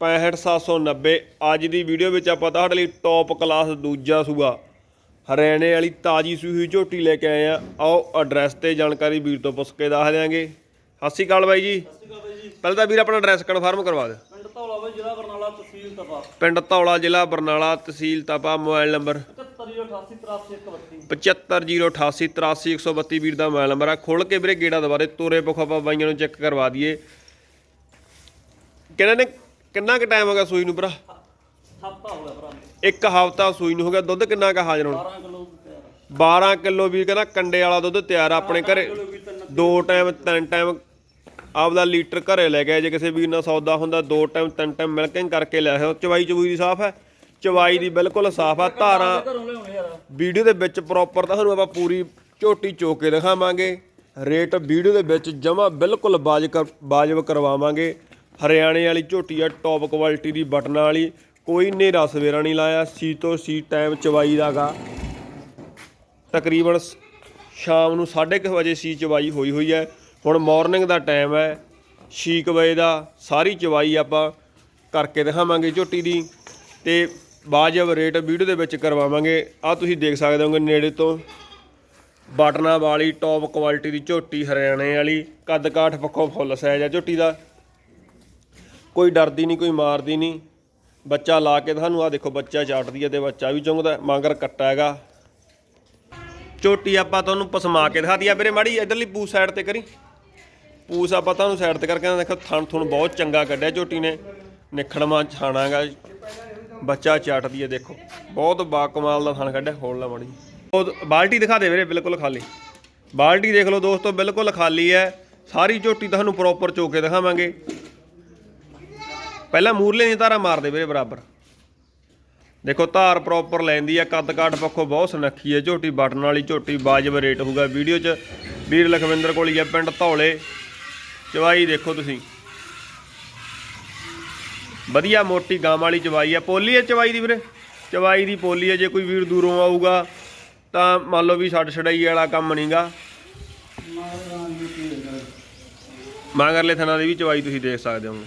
65790 ਅੱਜ ਦੀ ਵੀਡੀਓ ਵਿੱਚ ਆਪਾਂ ਤੁਹਾਡੇ ਲਈ ਟੌਪ ਕਲਾਸ ਦੂਜਾ ਸੂਆ। ਹਰਿਆਣੇ ਵਾਲੀ ਤਾਜੀ ਸੂਈ ਹੋਈ ਝੋਟੀ ਲੈ ਕੇ ਆਏ ਆ। ਆਓ ਐਡਰੈਸ ਤੇ ਜਾਣਕਾਰੀ ਵੀਰ ਤੋਂ ਪੁੱਛ ਕੇ ਦੱਸ ਦਿਆਂਗੇ। ਸਤਿ ਸ਼੍ਰੀ ਅਕਾਲ ਬਾਈ ਜੀ। ਸਤਿ ਸ਼੍ਰੀ ਅਕਾਲ ਬਾਈ ਜੀ। ਪਹਿਲਾਂ ਤਾਂ ਵੀਰ ਆਪਣਾ ਐਡਰੈਸ ਕਨਫਰਮ ਕਰਵਾ ਦੇ ਪਿੰਡ ਧੌਲਾ ਬਾਈ ਜ਼ਿਲ੍ਹਾ ਬਰਨਾਲਾ ਤਹਿਸੀਲ ਤਪਾ। ਪਿੰਡ ਧੌਲਾ ਜ਼ਿਲ੍ਹਾ ਬਰਨਾਲਾ ਤਹਿਸੀਲ ਤਪਾ ਮੋਬਾਈਲ ਨੰਬਰ 78088 7508838132 ਵੀਰ ਦਾ ਮੋਬਾਈਲ ਨੰਬਰ ਆ। ਖੋਲ ਕੇ ਵੀਰੇ ਗੇੜਾ ਦੁਬਾਰੇ ਤੋਰੇ ਪੁੱਖ ਆਪਾਂ ਬਾਈਆਂ ਨੂੰ ਚੈੱਕ ਕਰਵਾ ਦਈਏ। ਕਹਿੰਦੇ ਨੇ ਕਿੰਨਾ ਕੁ ਟਾਈਮ ਹੋ ਗਿਆ ਸੂਈ ਨੂੰ ਭਰਾ? ਹਫਤਾ ਹੋ ਗਿਆ ਭਰਾ ਇੱਕ ਹਫ਼ਤਾ ਸੂਈ ਨੂੰ ਹੋ ਗਿਆ ਦੁੱਧ ਕਿੰਨਾ ਕੁ ਹਾਜ਼ਰ ਹੁਣ? 12 ਕਿਲੋ ਤਿਆਰ 12 ਕਿਲੋ ਵੀਰ ਕਹਿੰਦਾ ਕੰਡੇ ਵਾਲਾ ਦੁੱਧ ਤਿਆਰ ਆ ਆਪਣੇ ਘਰੇ। ਵੀ ਦੋ ਟਾਈਮ ਤਿੰਨ ਟਾਈਮ ਆਪਦਾ ਲੀਟਰ ਘਰੇ ਲੈ ਗਿਆ ਜੇ ਕਿਸੇ ਵੀਰ ਨਾਲ ਸੌਦਾ ਹੁੰਦਾ ਦੋ ਟਾਈਮ ਤਿੰਨ ਟਾਈਮ ਮਿਲਕਿੰਗ ਕਰਕੇ ਲੈ ਆਓ ਚਵਾਈ ਚਵੂਈ ਦੀ ਸਾਫ਼ ਹੈ। ਚਵਾਈ ਦੀ ਬਿਲਕੁਲ ਸਾਫ਼ ਆ। ਧਾਰਾਂ ਵੀਡੀਓ ਦੇ ਵਿੱਚ ਪ੍ਰੋਪਰ ਤੁਹਾਨੂੰ ਆਪਾਂ ਪੂਰੀ ਝੋਟੀ ਚੋਕ ਕੇ ਦਿਖਾਵਾਂਗੇ। ਰੇਟ ਵੀਡੀਓ ਦੇ ਵਿੱਚ ਜਮਾ ਬਿਲਕੁਲ ਬਾਜਕ ਬਾਜਬ ਕਰਵਾਵਾਂਗੇ। ਹਰਿਆਣੇ ਵਾਲੀ ਝੋਟੀ ਆ ਟੌਪ ਕੁਆਲਿਟੀ ਦੀ ਬਟਨਾਂ ਵਾਲੀ। ਕੋਈ ਨੇਰਾ ਸਵੇਰਾ ਨਹੀਂ ਲਾਇਆ, ਸੀ ਤੋਂ ਸੀ ਟਾਈਮ ਚਵਾਈ ਦਾਗਾ ਤਕਰੀਬਨ ਸ- ਸ਼ਾਮ ਨੂੰ 6:30 ਵਜੇ ਸੀ ਚਵਾਈ ਹੋਈ ਹੋਈ ਹੈ। ਹੁਣ ਮਾਰਨਿੰਗ ਦਾ ਟਾਈਮ ਹੈ 6 ਵਜੇ ਦਾ ਸਾਰੀ ਚਵਾਈ ਆਪਾਂ ਕਰਕੇ ਦਿਖਾਵਾਂਗੇ ਝੋਟੀ ਦੀ ਤੇ ਬਾਜਬ ਰੇਟ ਵੀਡੀਓ ਦੇ ਵਿੱਚ ਕਰਵਾਵਾਂਗੇ। ਆ ਤੁਸੀਂ ਦੇਖ ਸਕਦੇ ਹੋਗੇ ਨੇੜੇ ਤੋਂ ਬਟਨਾਂ ਵਾਲੀ ਟੌਪ ਕੁਆਲਿਟੀ ਦੀ ਝੋਟੀ ਹਰਿਆਣੇ ਵਾਲੀ। ਕੱਦ ਕਾਠ ਪੱਖੋਂ ਫੁੱਲ ਸਾਈਜ਼ ਆ ਝੋਟੀ ਦਾ। ਕੋਈ ਡਰਦੀ ਨਹੀਂ, ਕੋਈ ਮਾਰਦੀ ਨਹੀਂ। ਬੱਚਾ ਲਾ ਕੇ ਤੁਹਾਨੂੰ ਆ ਦੇਖੋ, ਬੱਚਾ ਚਾਟਦੀ ਹੈ ਤੇ ਬੱਚਾ ਵੀ ਚੁੰਗਦਾ, ਮਾਂਗਰ ਕੱਟਾ ਹੈਗਾ। ਚੋਟੀ ਆਪਾਂ ਤੁਹਾਨੂੰ ਪਸਮਾ ਕੇ ਦਿਖਾਤੀ ਆ ਵੀਰੇ, ਮਾੜੀ ਇਧਰਲੀ ਪੂਸ ਸਾਈਡ ਤੇ ਕਰੀ। ਪੂਸ ਆਪਾਂ ਤੁਹਾਨੂੰ ਸਾਈਡ ਤੇ ਕਰਕੇ ਦੇਖੋ, ਥਣ ਥੁਣ ਬਹੁਤ ਚੰਗਾ ਕੱਢਿਆ ਝੋਟੀ ਨੇ। ਨਿਖੜਵਾ ਛਾਣਾਗਾ। ਬੱਚਾ ਚਾਟਦੀ ਹੈ ਦੇਖੋ, ਬਹੁਤ ਬਾ ਕਮਾਲ ਦਾ ਥਣ ਕੱਢਿਆ, ਖੋਲ ਲਾ ਮਾੜੀ ਉਹ ਬਾਲਟੀ ਦਿਖਾ ਦੇ ਵੀਰੇ, ਬਿਲਕੁਲ ਖਾਲੀ। ਬਾਲਟੀ ਦੇਖ ਲਓ ਦੋਸਤੋ, ਬਿਲਕੁਲ ਖਾਲੀ ਹੈ। ਸਾਰੀ ਝੋਟੀ ਤੁਹਾਨੂੰ ਪ੍ਰੋਪਰ ਚੋ ਕੇ ਦਿਖਾਵਾਂਗੇ। ਪਹਿਲਾਂ ਮੂਰਲੇ ਦੀਆਂ ਧਾਰਾਂ ਮਾਰਦੇ ਵੀਰੇ ਬਰਾਬਰ। ਦੇਖੋ ਧਾਰ ਪ੍ਰੋਪਰ ਲੈਂਦੀ ਆ ਕੱਦ ਕਾਠ ਪੱਖੋਂ ਬਹੁਤ ਸੁਨੱਖੀ ਹੈ ਝੋਟੀ ਬਟਨ ਵਾਲੀ ਝੋਟੀ ਬਾਜਬ ਰੇਟ ਹੋਊਗਾ। ਵੀਡੀਓ 'ਚ ਵੀਰ ਲਖਵਿੰਦਰ ਕੋਲ ਹੀ ਆ ਪਿੰਡ ਧੌਲੇ। ਚਵਾਈ ਦੇਖੋ ਤੁਸੀਂ। ਵਧੀਆ ਮੋਟੀ ਗਾਂ ਵਾਲੀ ਚਵਾਈ ਆ। ਪੋਲੀ ਹੈ ਚਵਾਈ ਦੀ ਵੀਰੇ? ਚਵਾਈ ਦੀ ਪੋਲੀ ਹੈ ਜੇ ਕੋਈ ਵੀਰ ਦੂਰੋਂ ਆਊਗਾ ਤਾਂ ਮੰਨ ਲਓ ਵੀ ਛੱਡ ਛੜਾਈ ਵਾਲਾ ਕੰਮ ਨਹੀਂਗਾ। ਮਗਰਲੇ ਥਣਾ ਦੀ ਵੀ ਚਵਾਈ ਤੁਸੀਂ ਦੇਖ ਸਕਦੇ ਹੋ।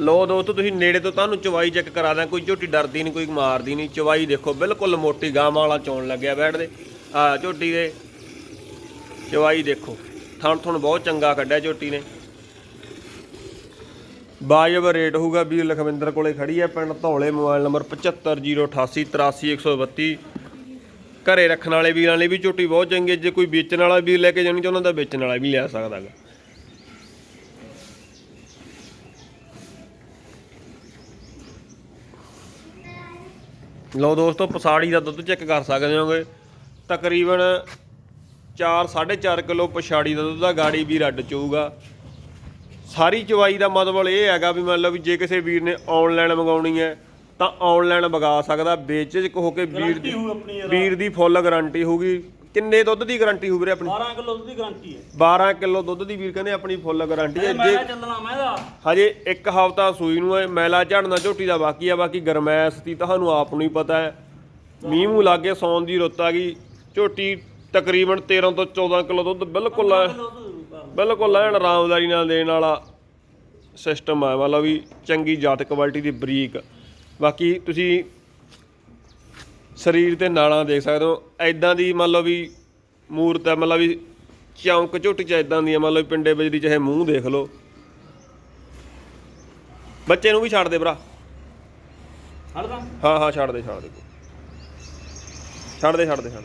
ਲੋ ਦੋਸਤੋ, ਤੁਸੀਂ ਨੇੜੇ ਤੋਂ ਤੁਹਾਨੂੰ ਚਵਾਈ ਚੈੱਕ ਕਰਾ ਦਾਂ, ਕੋਈ ਝੋਟੀ ਡਰਦੀ ਨਹੀਂ, ਕੋਈ ਮਾਰਦੀ ਨਹੀਂ, ਚਵਾਈ ਦੇਖੋ, ਬਿਲਕੁਲ ਮੋਟੀ ਗਾਂ ਵਾਲਾ ਚੋਣ ਲੱਗਿਆ ਬੈਠਦੇ ਆ, ਝੋਟੀ ਦੇ। ਚਵਾਈ ਦੇਖੋ, ਥਣ ਥਣ ਬਹੁਤ ਚੰਗਾ ਕੱਢਿਆ ਝੋਟੀ ਨੇ। ਬਾਜਬ ਰੇਟ ਹੋਊਗਾ ਵੀਰ ਲਖਵਿੰਦਰ ਕੋਲੇ ਖੜੀ ਹੈ, ਪਿੰਡ ਧੌਲੇ, ਮੋਬਾਈਲ ਨੰਬਰ 7508883132 ਘਰੇ ਰੱਖਣ ਵਾਲੇ ਵੀਰਾਂ ਲਈ ਵੀ ਝੋਟੀ ਬਹੁਤ ਚੰਗੀ ਜੇ ਕੋਈ ਵੇਚਣ ਵਾਲਾ ਵੀਰ ਲੈ ਕੇ ਜਾਣੀ ਚਾਹੁੰਦਾ ਤਾਂ ਵੇਚਣ ਵਾਲਾ ਵੀ ਲੈ ਸਕਦਾ ਗਾ। ਲਓ ਦੋਸਤੋ ਪਸਾੜੀ ਦਾ ਦੁੱਧ ਚੈੱਕ ਕਰ ਸਕਦੇ ਹੋਗੇ। ਤਕਰੀਬਨ 4 4.5 ਕਿਲੋ ਪਛਾੜੀ ਦਾ ਦੁੱਧ ਦਾ ਗਾੜੀ ਵੀ ਰੱਡ ਚੋਊਗਾ ਸਾਰੀ ਚਵਾਈ ਦਾ ਮਤਲਬ ਇਹ ਹੈਗਾ ਵੀ ਮੰਨ ਲਓ ਵੀ ਜੇ ਕਿਸੇ ਵੀਰ ਨੇ ਆਨਲਾਈਨ ਮੰਗਾਉਣੀ ਹੈ ਤਾਂ ਆਨਲਾਈਨ ਮੰਗਾ ਸਕਦਾ। ਵੇਚਜ ਹੋ ਕੇ ਵੀਰ ਦੀ ਵੀਰ ਦੀ ਫੁੱਲ ਗਾਰੰਟੀ ਹੋਊਗੀ। ਕਿੰਨੇ ਦੁੱਧ ਦੀ ਗਾਰੰਟੀ ਹੋਊ ਵੀਰੇ ਆਪਣੀ? 12 ਕਿਲੋ ਦੀ ਗਾਰੰਟੀ ਹੈ। 12 ਕਿਲੋ ਦੁੱਧ ਦੀ ਵੀਰ ਕਹਿੰਦੇ ਆਪਣੀ ਫੁੱਲ ਗਾਰੰਟੀ ਹੈ। ਮੈਂ ਜੇ ਚੱਲਣਾ ਮੈਂ ਹਜੇ ਇੱਕ ਹਫ਼ਤਾ ਸੂਈ ਨੂੰ ਹੈ ਮੈਲਾ ਝੜਨਾ ਝੋਟੀ ਦਾ ਬਾਕੀ ਆ ਬਾਕੀ ਗਰਮੈਸ਼ ਦੀ ਤੁਹਾਨੂੰ ਆਪ ਨੂੰ ਹੀ ਪਤਾ ਹੈ। ਮੀਂਹ ਮੂੰਹ ਲੱਗੇ ਸੌਣ ਦੀ ਰੁੱਤ ਆ ਗਈ। ਝੋਟੀ ਤਕਰੀਬਨ 13 ਤੋਂ 14 ਕਿਲੋ ਦੁੱਧ ਬਿਲਕੁਲ ਬਿਲਕੁਲ ਐਨ ਆਰਾਮਦਾਰੀ ਨਾਲ ਦੇਣ ਵਾਲਾ ਸਿਸਟਮ ਆ। ਮਤਲਬ ਵੀ ਚੰਗੀ ਜਾਤ ਕੁਆਲਿਟੀ ਦੀ ਬਰੀਕ। ਬਾਕੀ ਤੁਸੀਂ ਸਰੀਰ ਤੇ ਨਾਲਾਂ ਦੇਖ ਸਕਦੇ ਹੋ ਐਦਾਂ ਦੀ ਮੰਨ ਲਓ ਵੀ ਮੂਰਤ ਹੈ ਮਤਲਬ ਵੀ ਚੌਂਕ ਝੋਟੀ ਚ ਐਦਾਂ ਦੀ ਹੈ ਮੰਨ ਲਓ ਪਿੰਡੇ ਬਜਰੀ ਚਾਹੇ ਮੂੰਹ ਦੇਖ ਲਓ। ਬੱਚੇ ਨੂੰ ਵੀ ਛੱਡ ਦੇ ਭਰਾ। ਹਾਂ ਹਾਂ ਛੱਡ ਦੇ ਛੱਡ ਦੇ। ਛੱਡ ਦੇ ਛੱਡ ਦੇ ਛੱਡ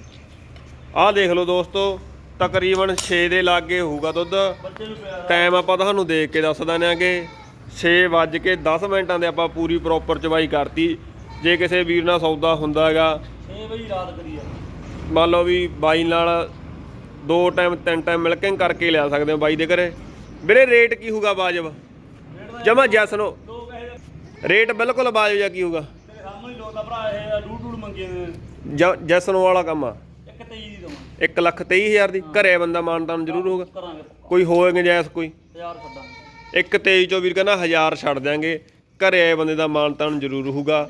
ਆਹ ਦੇਖ ਲਓ ਦੋਸਤੋ ਤਕਰੀਬਨ 6 ਦੇ ਲਾਗੇ ਹੋਊਗਾ ਦੁੱਧ। ਟਾਈਮ ਆਪਾਂ ਤੁਹਾਨੂੰ ਦੇਖ ਕੇ ਦੱਸ ਦਿੰਦੇ ਆਂਗੇ 6 ਵੱਜ ਕੇ 10 ਮਿੰਟਾਂ ਦੇ ਆਪਾਂ ਪੂਰੀ ਪ੍ਰੋਪਰ ਚਵਾਈ ਕਰਤੀ। ਜੇ ਕਿਸੇ ਵੀਰ ਨਾਲ ਸੌਦਾ ਹੁੰਦਾ ਹੈਗਾ 6 ਵਜੇ ਰਾਤ ਕਰੀ ਆ। ਮੰਨ ਲਓ ਵੀ ਬਾਈ ਨਾਲ ਦੋ ਟਾਈਮ ਤਿੰਨ ਟਾਈਮ ਮਿਲਕਿੰਗ ਕਰਕੇ ਲਿਆ ਸਕਦੇ ਹੋ ਬਾਈ ਦੇ ਘਰੇ। ਵੀਰੇ ਰੇਟ ਕੀ ਹੋਊਗਾ ਵਾਜਬ? ਜਮਾ ਜੈਸਨੋ ਰੇਟ ਬਿਲਕੁਲ ਵਾਜਬ ਜਾਂ ਕੀ ਹੋਊਗਾ? ਤੇਰੇ ਸਾਹਮਣੇ ਹੀ ਲੋਟਾ ਭਰਾ ਇਹ ਡੂਡ ਡੂਡ ਮੰਗੇ ਨੇ। ਜ- ਜੈਸਨੋ ਵਾਲਾ ਕੰਮ ਆ। ਇੱਕ ਦੀ ਦਵਾਂ। 1 ਲੱਖ 23000 ਦੀ ਘਰੇ ਬੰਦਾ ਮਾਨਤਾਨ ਜ਼ਰੂਰ ਹੋਊਗਾ। ਕੋਈ ਹੋਏਗਾ ਜੈਸ ਕੋਈ? ਹਜ਼ਾਰ ਛੱਡਾਂਗੇ। ਇੱਕ 23 ਚੋਂ ਵੀਰ ਕਹਿੰਦਾ 1000 ਛੱਡ ਦਿਆਂਗੇ। ਘਰੇ ਆਏ ਬੰਦੇ ਦਾ ਮਾਨਤਾਨ ਜ਼ਰੂਰ ਹੋਊਗਾ।